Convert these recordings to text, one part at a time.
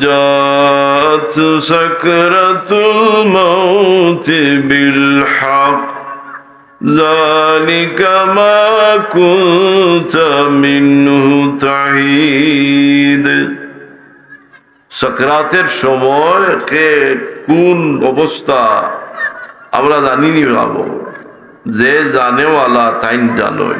وجاءت سكرة الموت بالحق ذلك ما كنت منه تحيد সকরাতের সময় কে কোন অবস্থা আমরা জানিনি ভাবো যে জানেওয়ালা তাই জানোই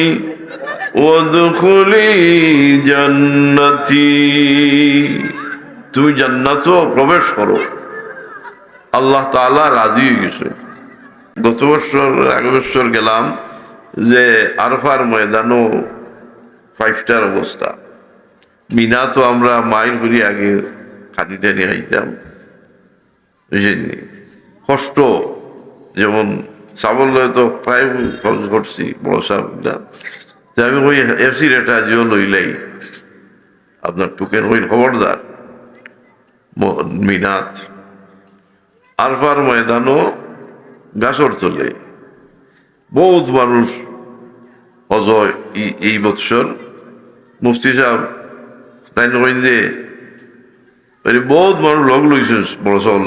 ওদুখুলি জান্নাতি। তুমি জান্নাত প্রবেশ করো। আল্লাহ তালা রাজি হয়ে গেছে। গত বছর এক বছর গেলাম যে আরফার ময়দানও ফাইভ স্টার অবস্থা। মিনা তো আমরা মাইল ঘুরি আগে খালি টানি হাইতাম বুঝেননি? কষ্ট। যেমন সাবল্য তো প্রায় খরচ করছি, বড় সাহেবরা তো আমি ওই এফসির একটা জিও লইলাই। আপনার টুকেন ওই খবরদার মিনাত। আরফার ময়দানও গাছর তোলে বহুত মানুষ অজয় এই- বৎসর মুফতি সাহেব তাই নয় যে বহুত মানুষ লগ লইছেন বড় সকল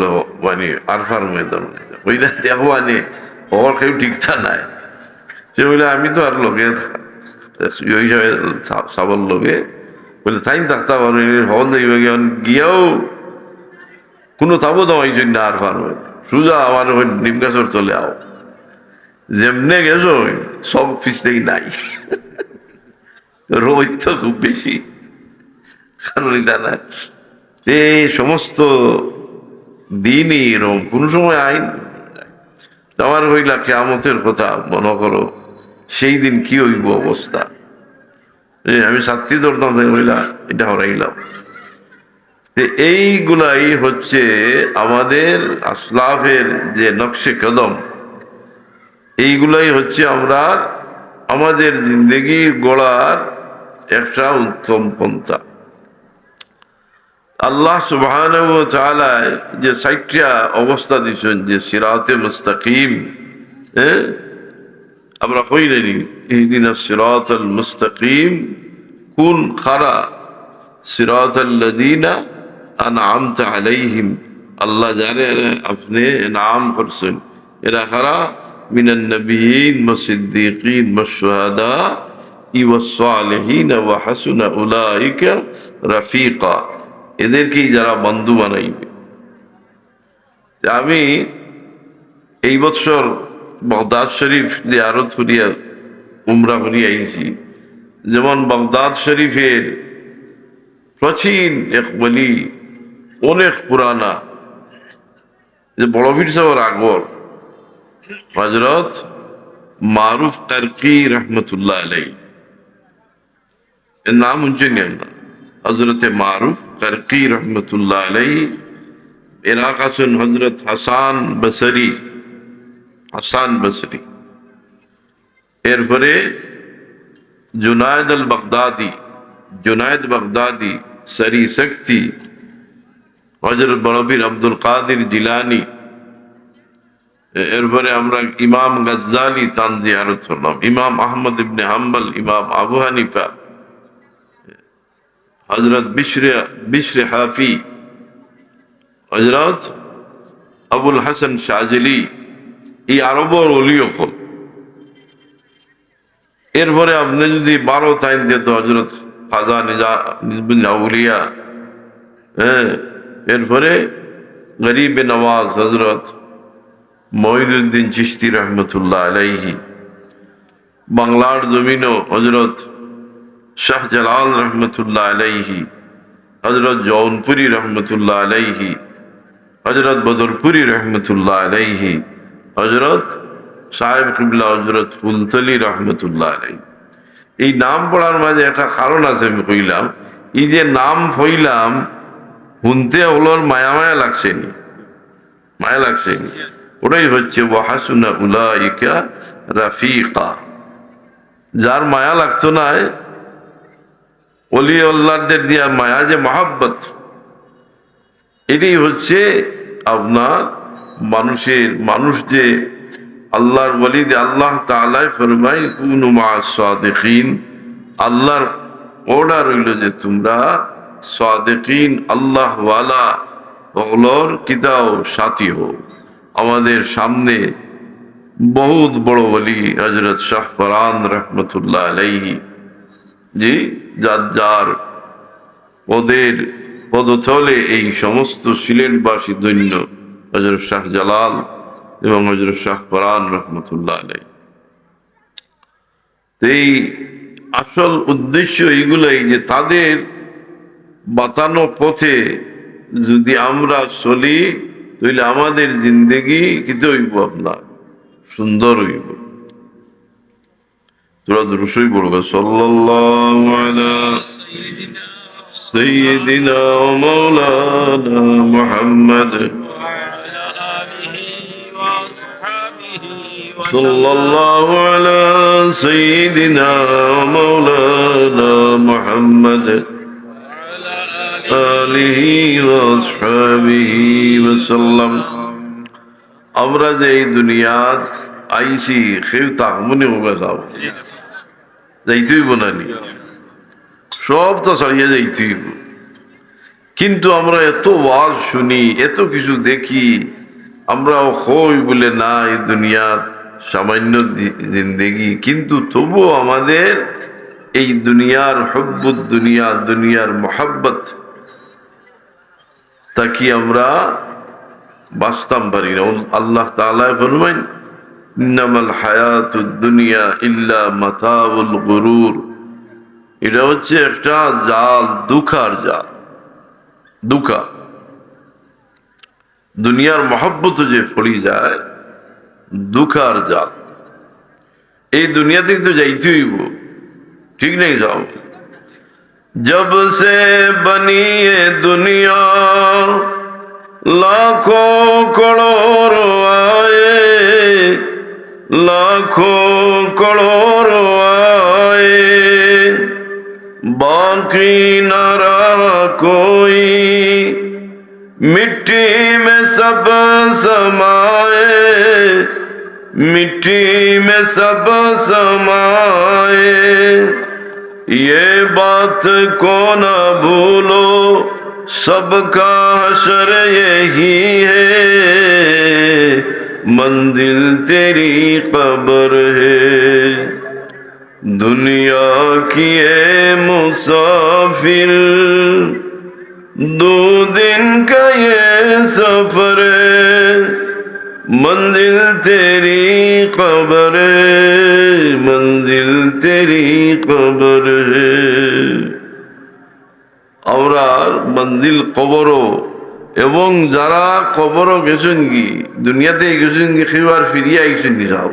মানে আরফার ময়দান। ওইটা দেখো মানে ওর কেউ ঠিকঠা নাই। সে বলে, আমি তো আর লগে হিসাবে সাবল লগে বলে তাই থাকতে পারো হল দেখবে গিয়েও কোনো তাবো দামাইছেন না আরফার ময়দান সুজা আমার ওই নিম গাছর তলে আও যেমনে গেছো সব পিছতেই নাই রোদ খুব বেশি না সমস্ত দিনই এরকম কোনো সময় আইন আমার হইলা কেয়ামতের কথা মনে করো সেই দিন কি হইব অবস্থা? এই আমি সাত্রী ধরতাম হইলা এটা হরাইলাম। এইগুলাই হচ্ছে আমাদের আসলাফের যে নকশে কদম, এইগুলাই হচ্ছে আমরা আমাদের জিন্দগি গড়ার একটা উত্তম পন্থা। আল্লাহ সুবাহ যে সাইটটা অবস্থা দিচ্ছেন যে সিরাতে মুস্তাকিম হ্যাঁ আমরা হই নানি ইহদিনা সিরাত আল মুস্তাকিম, কোন খারা সিরাত আল্লাযীনা আনআমতা আলাইহিম। আল্লাহ জানে আপনি নাম করছেন। এরা খারা মিনান নবিয়িন ওয়াসিদ্দিকিন ওয়াশুহাদা ওয়াসসালিহিন ওয়া হাসুনা উলাইকা রাফিকা। এদেরকেই যারা বন্ধু বানাইবে। আমি এই বছর বগদাদ শরীফ যে আরত করিয়া উমরা করিয়া আইছি। যেমন বগদাদ শরীফের প্রাচীন এক বলি, অনেক পুরানা। যে বড়বীর সাহেবের আগর হজরত মারুফ তারকি রহমতুল্লাহ আলাই এর নাম শুনছেন আমরা হজরতে মারুফ তারকি রহমতুল্লাহ আলাই এরাক আছেন হজরত হাসান বসরি। Hasan Basri. এরপরে Junaid al Baghdadi Junaid Baghdadi, sorry শক্তি হজরত বরবির আব্দুল কাদির জিলানি। এরপরে আমরা ইমাম গজ্জালি তানজি আরত করলাম। ইমাম আহমদ ইবনে হাম্বল, ইমাম আবু হানিফা হজরত বিশরে বিশরে হাফি হজরত আবুল হাসান শাহজিলি এই আরবর অলিও হল এরপরে আপনি যদি বারো তাইন দিয়ে তো হজরত খাজা নিজা আউলিয়া হ্যাঁ এরপরে গরিব নওয়াজ হজরত মঈনুদ্দিন চিস্তি রহমতুল্লাহ আলাইহি, বাংলার জমিনও হজরত শাহজালাল রহমতুল্লাহ আলাইহি হজরত জৌনপুরি রহমতুল্লাহ আলাইহি হজরত বদরপুরি রহমতুল্লাহ আলাইহি হজরত সাহেব কিবলা হজরত ফুলতলি রহমতুল্লাহ আলাই এই নাম পড়ার মাঝে একটা কারণ আছে আমি কইলাম, এই যে নাম হইলাম শুনতে ওগুলোর মায়া মায়া লাগছেনি মায়া লাগছেনি ওটাই হচ্ছে ওয়াহাসুনা উলাইকা রাফিকা। যার মায়া লাগতো না অলি আল্লাহদের দিয়া মায়া যে মহাব্বত। এটাই হচ্ছে আপনার মানুষের, মানুষ যে আল্লাহর বলি আল্লাহ তালায় ফরমাই কুনু সাদিকিন। আল্লাহর অর্ডার রইল যে তোমরা সাদিকিন, আল্লাহওয়ালা ওগুলোর কিতাও সাথী হো আমাদের সামনে বহুত বড় বলি হজরত শাহ ফরান রহমতুল্লাহ আলাইহি, জি, যার যার ওদের পদতলে এই সমস্ত সিলেটবাসী দৈন্য হজরত শাহ জালাল এবং হজরত শাহ ফরান রহমতুল্লাহ আলাই এই আসল উদ্দেশ্য এইগুলাই যে তাদের বাতানো পথে যদি আমরা চলি, তাহলে আমাদের জিন্দেগি কিতে হইব আপনার, সুন্দর হইব। তোরা দুরুসই পড়বে, সাল্লাল্লাহু صلى الله على سيدنا ومولانا محمد وعلى آله وأصحابه وسلم আমরা যে এই দুনিয়াত আইসি কেউ তাহমনি হোক যাব যাইতেই বোনানি সব তো ছাড়িয়ে যাইতেই হইব। কিন্তু আমরা এত ওয়াজ শুনি এত কিছু দেখি আমরা হই বলে না এই দুনিয়ার সামান্য জিন্দেগি। কিন্তু তবুও আমাদের এই দুনিয়ার হব্বুদ দুনিয়া, দুনিয়ার মোহাব্বত তা কি আমরা বাঁচতাম পারি না। আল্লাহ তাআলা ফরমাইন, ইন্নামাল হায়াতুদ দুনিয়া ইল্লা মাতাউল গুরুর। এটা হচ্ছে একটা জাল, দুখার জাল, দুখা। দুনিয়ার মহব্বত যে পড়ি যায় দুঃখার دنیا تک تو তো ہوئی وہ ٹھیک نہیں جاؤ جب سے بنی یہ دنیا لاکھوں کڑور آئے لاکھوں کڑور آئے باقی نہ رہا کوئی مٹی میں سب سمائے مٹی میں سب سمائے۔ یہ بات کو نہ بھولو، سب کا حشر یہی ہے۔ مندل تیری قبر ہے۔ دنیا کی اے مسافر، دو دن کا یہ سفر ہے۔ মন্দির তেরি قبر মন্দির তেরি কবর। قبر ہے আমরা মন্দিল কবরও এবং যারা কবরও গেছেন কি, দুনিয়াতে গেছেন কি, সেবার ফিরিয়ে আইসেন কি যাব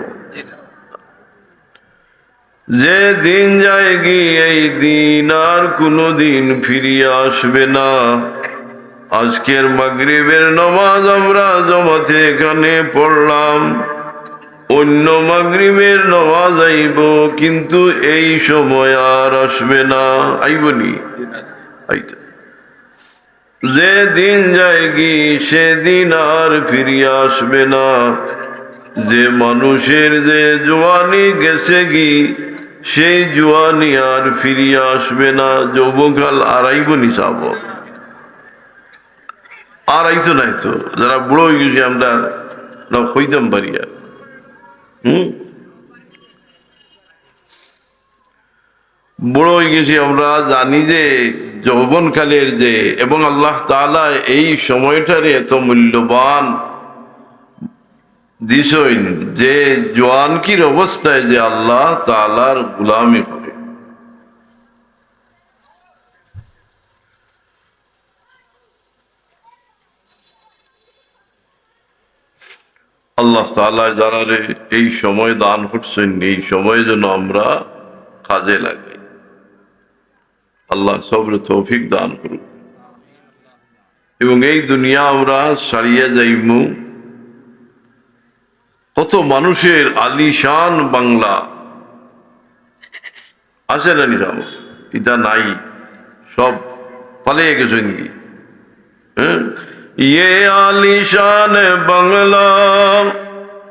যে দিন যায় কি এই দিন আর কোনো দিন ফিরিয়ে আসবে না। আজকের মাগরিবের নমাজ আমরা জমাতে এখানে পড়লাম। অন্য মাগরিবের নমাজ আইব, কিন্তু এই সময় আর আসবে না। আইবনি আইতা। যে দিন যায় কি সেদিন আর ফিরিয়ে আসবে না। যে মানুষের যে জোয়ানি গেছে কি সেই জোয়ানি আর ফিরিয়ে আসবে না। যৌবকাল আর আইবনি চাব আর আইতো নাই তো, যারা বুড়ো হয়ে গেছি আমরা না হইতাম পারি হুম? বুড়ো হয়ে গেছি আমরা, জানি যে যৌবনকালের যে, এবং আল্লাহ তাআলা এই সময়টারে এত মূল্যবান দিছইন যে জোয়ানকির অবস্থায় যে আল্লাহ তাআলার গুলামি করে আল্লাহ তাআলা যারা এই সময় দান করছেন, এই সময় যেন আমরা কাজে লাগাই। আল্লাহ সবরে তৌফিক দান করুক। এবং এই দুনিয়া আমরা সারিয়া যাইমু। কত মানুষের আলিশান বাংলা। আছে না নিরাম? এটা নাই, সব পালিয়ে গেছেন কি? হ্যাঁ? یہ عالی شان بنگلہ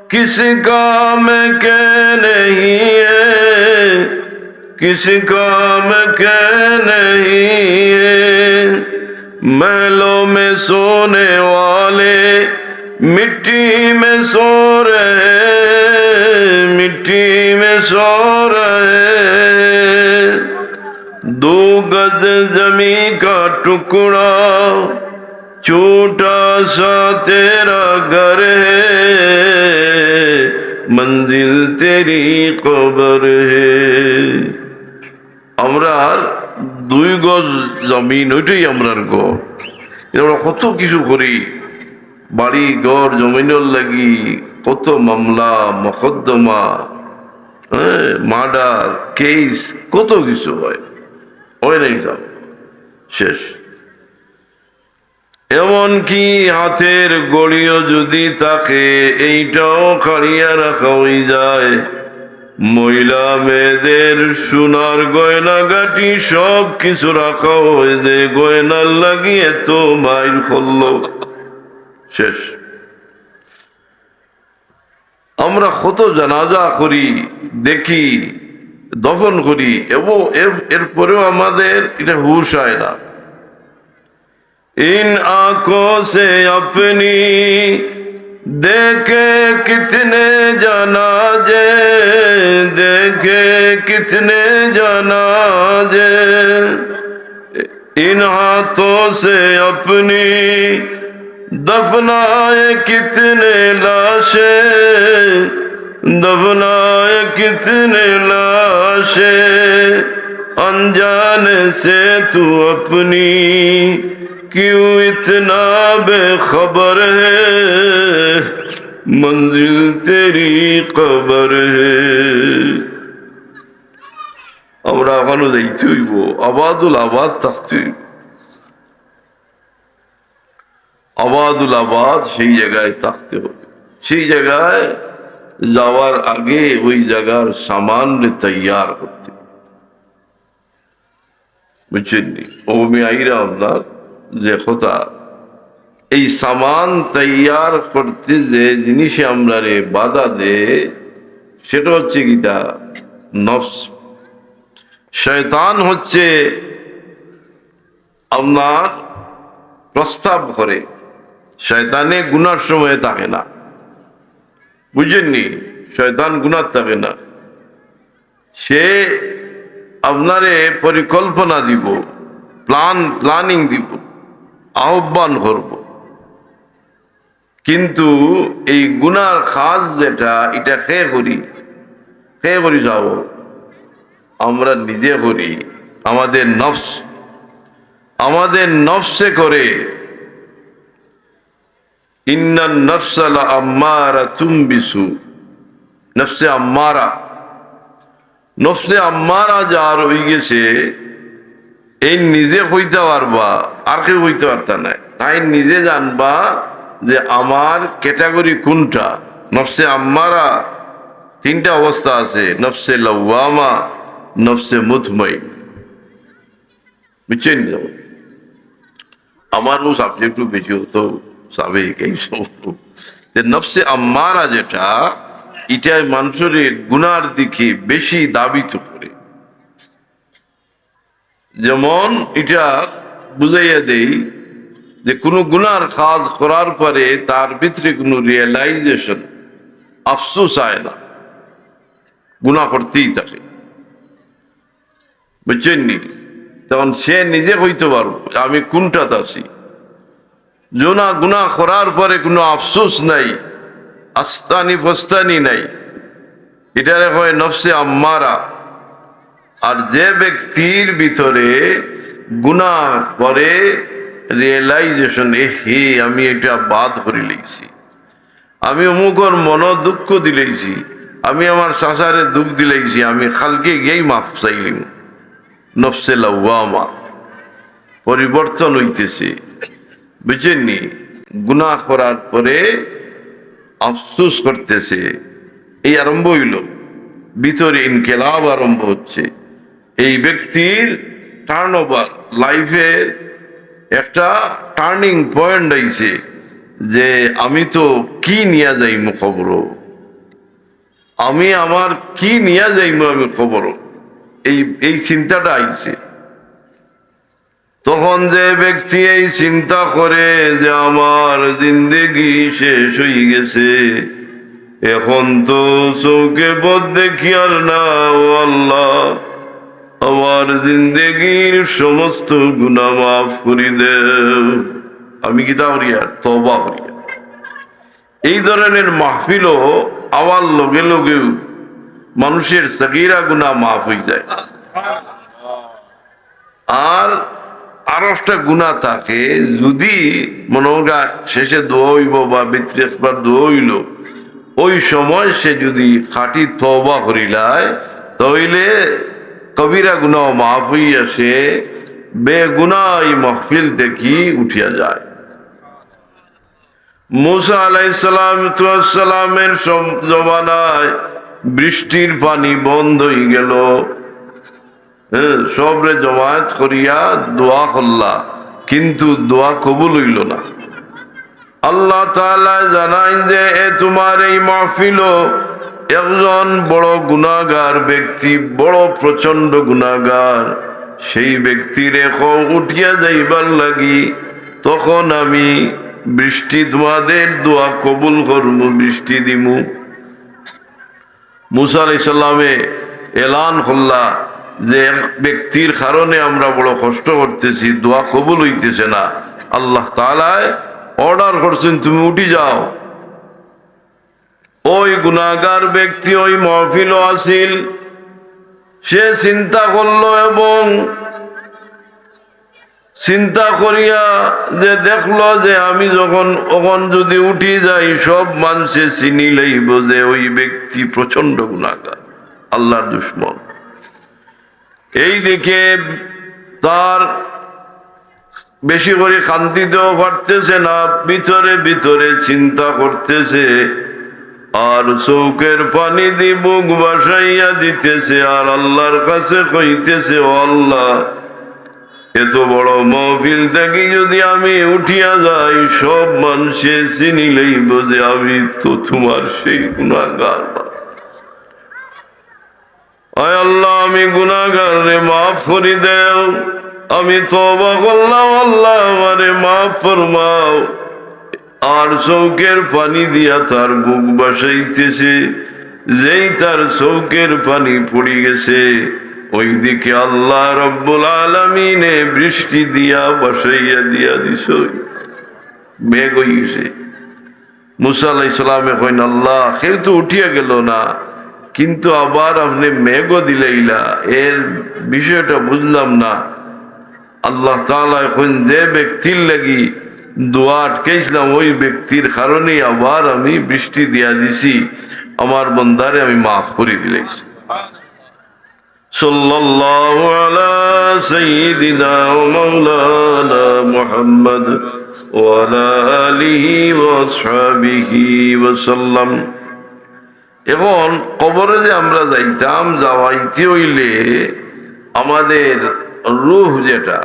کس کام کے نہیں ہے کس کام کے نہیں ہے۔ محلوں میں سونے والے، مٹی میں سو رہے مٹی میں سو رہے دو گز زمین کا ٹکڑا छोटा सा तेरा घर है मंजिल तेरी कबर है আমরা দুই গজ জমিন ওইটাই আমরার ঘর আমরা কত কিছু করি বাড়ি ঘর জমিনের লাগি কত মামলা মকদ্দমা হ্যাঁ মার্ডার কেস কত কিছু হয় হয় নাই সব শেষ এমনকি হাতের গড়িও যদি থাকে, এইটাও কাড়িয়া রাখা হয়ে যায়। মহিলা মেয়েদের সোনার গয়না গাটি সব কিছু রাখা হয়ে যে গয়নার লাগিয়ে তো মাইর করল। শেষ। আমরা কত জানাজা করি, দেখি, দফন করি, এবং এর- এরপরেও আমাদের এটা হুশ হয় না। ان آنکھوں سے اپنی دیکھے کتنے جنازے دیکھے کتنے جنازے ان ہاتھوں سے اپنی دفنائے کتنے لاشیں دفنائے کتنے لاشے۔ انجانے سے تو اپنی क्यों इतना बेखबर है मंजिल तेरी कबर है আমরা এখনো দেখতে হইব আবাদুল আবাদ থাকতে হইব আবাদুল আবাদ সেই জায়গায় থাকতে হবে সেই জায়গায় যাওয়ার আগে ওই জায়গার সামান তৈয়ার করতে হবে। বুঝছেন নি? ও আইরা আপনার যে কথা এই সামান তৈয়ার করতে যে জিনিসে আমরা রে বাধা দে, সেটা হচ্ছে গীতা নফস। শয়তান হচ্ছে আপনার প্রস্তাব করে। শয়তানে গুনার সময় থাকে না। বুঝেননি? শয়তান গুনার থাকে না। সে আপনারে পরিকল্পনা দিব, প্ল্যান, প্ল্যানিং দিব। আহ্বান করব। কিন্তু এই গুনার খাস যেটা, এটা কে করি কে করি যাব। আমরা নিজে করি, আমাদের নফস, আমাদের নফসে করে। ইন্নান নফসালা আম্মারা তুমবিসু, নফসে আম্মারা। নফসে আম্মারা যার হয়ে গেছে এই নিজে হইতে পারবা, আর কেউ হইতে পারতা নাই। তাই নিজে জানবা যে আমার ক্যাটাগরি কোনটা? নফসে আম্মারা তিনটা অবস্থা আছে, নফসে লওয়ামা, নফসে মুথমাই বুঝছেন? আমারও সাবজেক্টও বেশি হতো, সাবেক এইসব যে নফসে আম্মারা যেটা, এটাই মানুষের গুনার দিকে বেশি দাবিত করে। যেমন এটা বুঝাইয়া দেই যে কোনো গুনার কাজ করার পরে তার ভিতরে কোনো রিয়েলাইজেশন আফসোস আয় না। গুণা করতেই থাকে। বুঝছেন নি? তখন সে নিজে হইতে পারব আমি কোনটাতে আছি? জোনা গুণা করার পরে কোনো আফসোস নাই, আস্তানি ফস্তানি নাই। এটারে হয় নফসে আম্মারা। আর যে ব্যক্তির ভিতরে গুণা করে রিয়েলাইজেশন এ হে আমি এটা বাদ করে লিখছি। আমি অমুকর মন দুঃখ দিলেইছি আমি আমার শাসারে দুঃখ দিলেইছি আমি খালকে গিয়েই মাফ চাইলিম নফসে লাউমা পরিবর্তন হইতেছে। বুঝেননি গুনাহ করার পরে আফসোস করতেছে। এই আরম্ভ হইল। ভিতরে ইনকেলাব আরম্ভ হচ্ছে। এই ব্যক্তির টার্ন ওভার লাইফের একটা টার্নিং পয়েন্ট আইছে যে আমি তো কি নিয়ে যাইম খবর আমি আমার কি নিয়ে যাইম আমি খবর এই এই চিন্তাটা আইছে। তখন যে ব্যক্তি এই চিন্তা করে যে আমার জিন্দেগি শেষ হয়ে গেছে, এখন তো চৌকে পথ দেখি আর না, ও আল্লাহ। আমার জিন্দেগির সমস্ত গুণা মাফ করি দেও আমি কি তা করি আর তবা করি। আর। এই ধরনের মাহফিলও আমার লগে লগেও মানুষের সগিরা গুণা মাফ হয়ে যায়। আর আরও একটা গুণা থাকে, যদি মনোগা শেষে দইব বা ভিতরে একবার দইল, ওই সময় সে যদি খাটি তবা করিলায় তইলে কবিরা গুণা মাফ হইয়া সে বেগুনা এই মহফিল দেখি উঠিয়া যায়। মুসা আলাইসালামের জমানায় বৃষ্টির পানি বন্ধ হয়ে গেল। হ্যাঁ, সবরে জমায়েত করিয়া দোয়া করলা কিন্তু দোয়া কবুল হইল না। আল্লাহ জানাই যে এ তোমার এই মাহফিল একজন বড় গুনাগার ব্যক্তি, বড় প্রচণ্ড গুনাগার সেই ব্যক্তির এখন উঠিয়া যাইবার লাগি, তখন আমি বৃষ্টি তোমাদের দোয়া কবুল করব বৃষ্টি দিমু। মুসা আলাইসাল্লামে এলান হল্লা যে এক ব্যক্তির কারণে আমরা বড় কষ্ট করতেছি দোয়া কবুল হইতেছে না। আল্লাহ তালায় অর্ডার করছেন, তুমি উঠি যাও। ওই গুনাগার ব্যক্তি, ওই মহফিল আসিল সে চিন্তা করল এবং চিন্তা করিয়া যে দেখল যে আমি যখন ওখন যদি উঠি যাই, সব মানুষে চিনি লইব যে ওই ব্যক্তি প্রচণ্ড গুণাগার আল্লাহর দুশ্মন। এই দিকে তার বেশি করে কান্দিতেও পারতেছে না, ভিতরে ভিতরে চিন্তা করতেছে। আর চৌকের পানি দিয়ে বুক বাসাইয়া দিতেছে, আর আল্লাহর কাছে কইতেছে, ও আল্লাহ, এত বড় মহফিল থেকে যদি আমি উঠিয়া যাই, সব মানুষে চিনি লইব যে আমি তো তোমার সেই গুণাগার আয় আল্লাহ, আমি গুণাগার রে, মাফ করি দেও। আমি তবা করলাম, আল্লাহ আমারে মাফ ফরমাও। আর চৌকের পানি দিয়া তার বুক বাসাইতেছে যেই তার চৌকের পানি পড়ে গেছে, ওইদিকে আল্লাহ রব্বুল আলমিনে বৃষ্টি দিয়া বসাইয়া দিয়া দিস মেঘ হয়ে গেছে। মুসা আল্লাহ ইসলামে কইন, আল্লাহ, কেউ তো উঠিয়া গেল না, কিন্তু আবার আপনি মেঘও দিলেইলা, এর বিষয়টা বুঝলাম না। আল্লাহ তাআলা এখন যে ব্যক্তির লাগি দোয়া আটকেছিলাম ওই ব্যক্তির কারণে আবার আমি বৃষ্টি দিয়া দিছি আমার বন্দারে আমি মাফ করে দিলেছি صلى الله على سيدنا ومولانا محمد وعلى آله وأصحابه وسلم এখন কবরে যে আমরা যাইতাম যাওয়াইতে হইলে আমাদের রুহ যেটা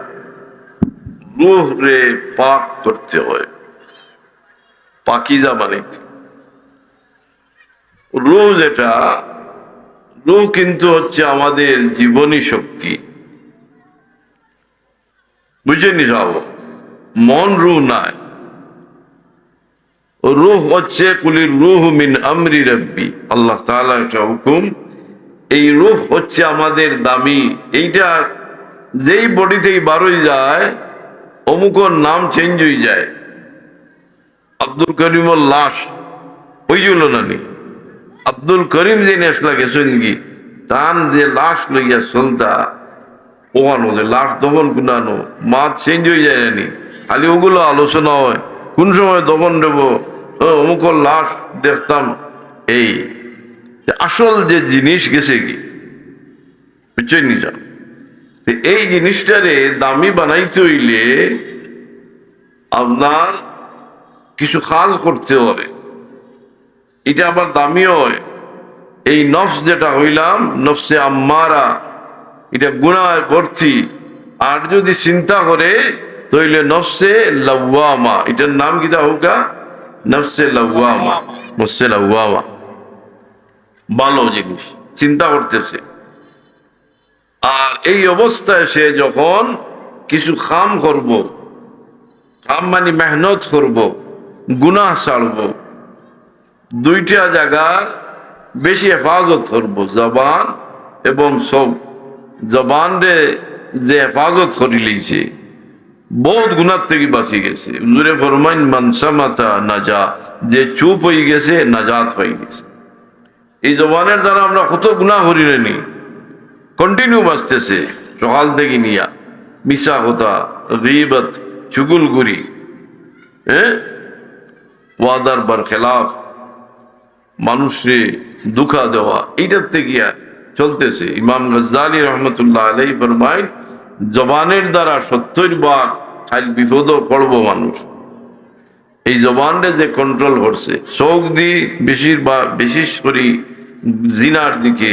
রুহ রে পাক করতে হয়। পাকিজা বানাইতে রুহ যেটা রুহ কিন্তু হচ্ছে আমাদের জীবনী শক্তি। বুঝেনি সব মন রুহ নাই। রুহ হচ্ছে কুলির রুহ মিন আমরি রব্বি। আল্লাহ তাআলা একটা হুকুম, এই রুহ হচ্ছে আমাদের দামি। এইটা যেই বডি থেকে বারোই যায় অমুকর নাম চেঞ্জ হয়ে যায়। আব্দুল করিমর লাশ, ওই জন্য নানি। আব্দুল করিম যে নেশলা গেছেন কি তান যে লাশ লইয়া চলতা ওখানো যে লাশ দমন কুনানো মাছ চেঞ্জ হয়ে যায় নানি। খালি ওগুলো আলোচনা হয়, কোন সময় দমন দেব? অমুক লাশ দেখতাম, এই আসল যে জিনিস গেছে কি? বুঝছেন নিজা এই জিনিসটারে দামি বানাইতে হইলে আপনার কিছু কাজ করতে হবে। এটা আবার দামি হয়। এই নফস যেটা হইলাম, নফসে আম্মারা, এটা গুণায় ভর্তি। আর যদি চিন্তা করে তাইলে নফসে লাউয়ামা এটার নাম কিটা হোকা নফসে লাউয়ামা নফসে লাউয়ামা ভালো জিনিস। চিন্তা করতেছে। আর এই অবস্থায় সে যখন কিছু খাম করব, খাম মানে মেহনত করব, গুনাহ ছাড়ব দুইটা জায়গার বেশি হেফাজত করব, জবান এবং সব। জবান রে যে হেফাজত করি লিছে, বহুত গুণার থেকে বাঁচি গেছে। হুজুরে ফরমাইন মানসামাতা নাজা যে চুপ হয়ে গেছে, নাজাত হয়ে গেছে। এই জবানের দ্বারা আমরা কত গুণা করি নি? কন্টিনিউ বাঁচতেছে। সকাল থেকে নিয়া। মিশা কথা, গিবত, চুগুলগুড়ি হ্যাঁ ওয়াদার বার খেলাফ মানুষে দুঃখা দেওয়া, এইটার থেকে চলতেছে। ইমাম গজ্জালি রহমতুল্লাহ আলাই ফরমাইন জবানের দ্বারা সত্তর বার খাইল বিপদ পড়ব মানুষ। এই জবানরে যে কন্ট্রোল করছে, চোখ দি বেশিরভাগ বিশেষ করে জিনার দিকে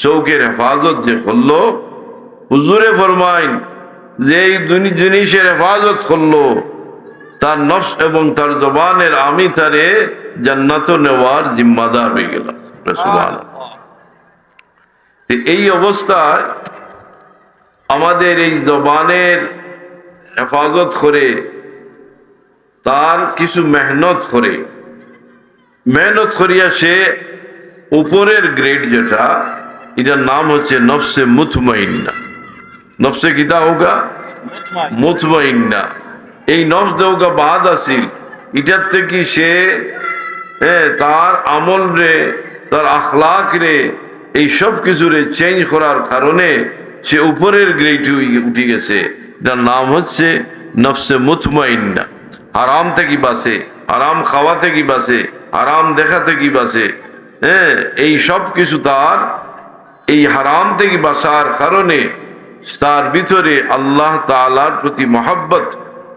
চৌকের হেফাজত যে করল, হুজুরে ফরমাইন যে এই জিনিসের হেফাজত করল, তার নফস এবং তার জবানের আমি তারে জান্নাত নেওয়ার জিম্মাদার হয়ে গেল। এই অবস্থায় আমাদের এই জবানের হেফাজত করে, তার কিছু মেহনত করে, মেহনত করিয়া সে উপরের গ্রেড যেটা এটার নাম হচ্ছে নফসে মুথমাইন্না নফসে কিতা হোগা মুথমাইন্না এই নফস দেওগা বাদ আসিল। এটার থেকে সে হ্যাঁ, তার আমল রে তার আখলাক রে এই সব কিছু রে চেঞ্জ করার কারণে সে উপরের গ্রেড উঠে গেছে। এটার নাম হচ্ছে নফসে মুথমাইন্না হারাম থেকে বাসে হারাম খাওয়া থেকে বাসে হারাম দেখা থেকে বাসে হ্যাঁ এই সব কিছু তার এই হারাম থেকে বাসার কারণে তার ভিতরে আল্লাহ তালার প্রতি মহাব্বত,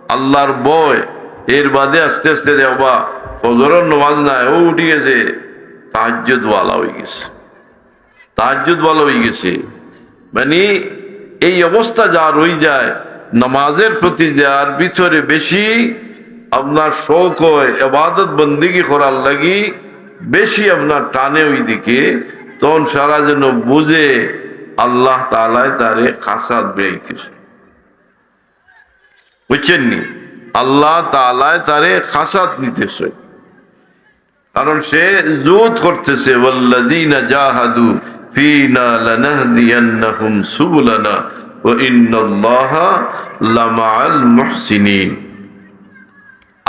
আল্লাহর বয় এর বাদে আস্তে আস্তে দেওয়া ফজরের নমাজ নাই, ও উঠে গেছে, তাহাজ্জদোওয়ালা হয়ে গেছে। তাহাজ্জুদ হয়ে গেছে। মানে এই অবস্থা যা রয়ে যায়, নামাজের প্রতি যার ভিতরে বেশি আপনার শৌক হয়, এবাদত বন্দিগি করার লাগি বেশি আপনার টানে ওই দিকে তখন সারা যেন বুঝে আল্লাহ তালায় তারে খাসাদ বেড়াইতেছে বুঝছেন নি আল্লাহ তালায় তারে খাসাদ নিতেছে কারণ সে জুত করতেছে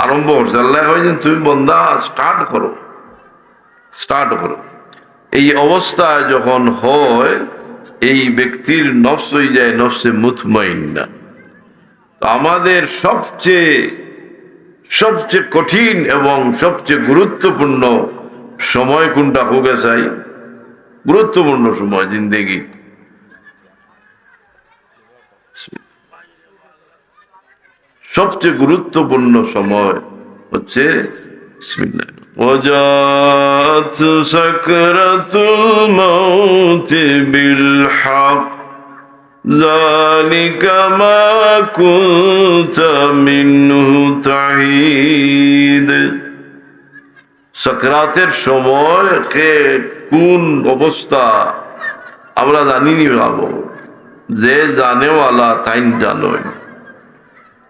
আরম্ভ করছে, আল্লাহ তুমি বন্দা স্টার্ট করো। স্টার্ট করো। এই অবস্থা যখন হয়, এই ব্যক্তির নফস হয়ে যায় নফসে মুতমাইন্না। তো আমাদের সবচেয়ে সবচেয়ে কঠিন এবং সবচেয়ে গুরুত্বপূর্ণ সময় কোনটা হোক চাই গুরুত্বপূর্ণ সময়, জিন্দেগি। সবচেয়ে গুরুত্বপূর্ণ সময় হচ্ছে, বিসমিল্লাহ। وجاءت سكرة الموت بالحق ذلك ما كنت منه تعيد সকরাতের সময় কে কোন অবস্থা আমরা জানিনি ভাবো যে জানেওয়ালা তাই জানোই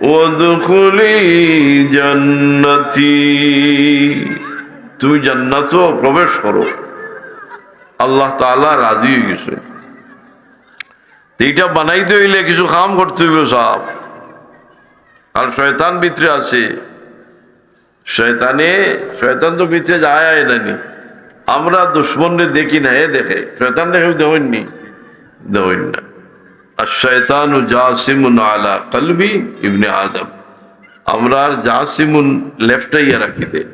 ওদুখুলি জান্নাতি। তুমি জান্নাত প্রবেশ করো। আল্লাহ তালা রাজি হয়ে গেছে। এইটা বানাইতে হইলে কিছু কাম করতে হইব সাহ আর শয়তান ভিতরে আছে। শয়তানে, শয়তান তো ভিতরে যায় নানি আমরা দুশ্মনরে দেখি না, এ দেখে। শয়তান দেখে দেহননি দেহন না। শয়তান জাসিমুন আলা কলবি আমরা আর জাসিমুন লেফটাইয়া রাখি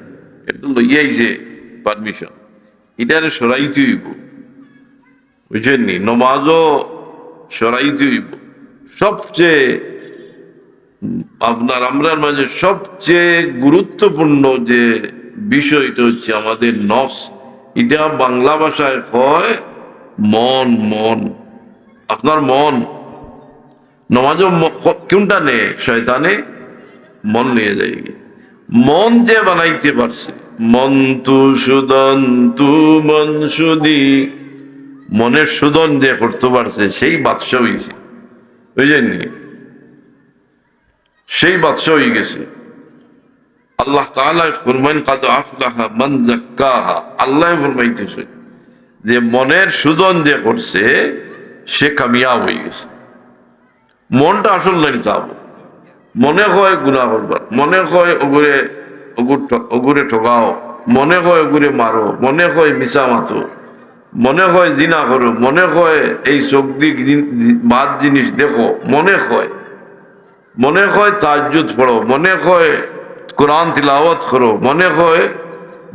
এটা সরাইতে হইব। বুঝেননি? নমাজও সরাইতে হইব। সবচেয়ে আপনার আমরার মাঝে সবচেয়ে গুরুত্বপূর্ণ যে বিষয়টা হচ্ছে আমাদের নফস। এটা বাংলা ভাষায় কয় মন মন। আপনার মন, নমাজও ম- কোনটা নে? শয়তানে মন নিয়ে যায় মন যে বানাইতে পারছে, মন তু সুদন, তু মন সুদি, মনের সুদন যে করতে পারছে, সেই বাদশা হয়েছে বুঝলেন সেই বাদশাহ হয়ে গেছে। আল্লাহ তাআলা ফরমান কাদ আফলাহা মান জাক্কাহা আল্লাহ ফরমাইতেছে যে, মনের সুদন যে করছে সে কামিয়াব হয়ে গেছে। মনটা আসল নাই যাব। মনে হয় গুণা করবার। মনে হয় ওগুরে ওগুর ঠ- ওগুরে ঠকাও মনে হয় ওগুরে মারো। মনে হয় মিশা মাতো। মনে হয় জিনা করো। মনে হয় এই দিক বাদ জিনিস দেখো। মনে হয়। মনে হয় তাজ্জুদ পড়ো। মনে হয় কোরআন তিলাওয়াত করো। মনে হয়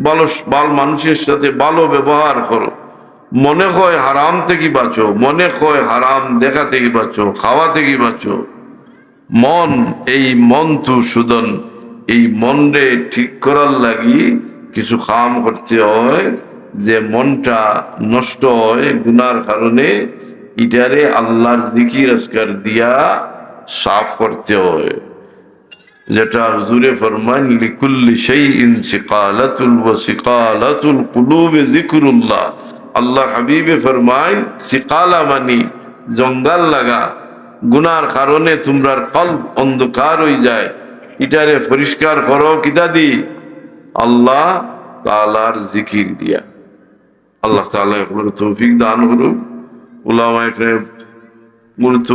ভালো বাল মানুষের সাথে ভালো ব্যবহার করো। মনে হয় হারাম থেকে বাঁচো, মনে হয় হারাম দেখা থেকে বাঁচো, খাওয়া থেকে বাঁচো। মন, এই মন তু সুদন, এই মনরে ঠিক করার লাগি কিছু কাম করতে হয়, যে মনটা নষ্ট হয় গুনার কারণে ইটারে আল্লাহর দিকির আজকার দিয়া সাফ করতে হয়। যেটা হুজুরে ফরমান লিকুল্লি শাইইন সিকালাতুল ওয়া সিকালাতুল কুলুবে যিকরুল্লাহ। আল্লাহ হাবিবে ফরমায়, সিকালা মানি, জঙ্গাল লাগা, গুনার কারণে তোমরার কল অন্ধকার হয়ে যায়। ইটারে পরিষ্কার করো, কিতা দি? আল্লাহ তালার জিকির দিয়া। আল্লাহ তালা তৌফিক দান করুক। এখানে গুরুত্ব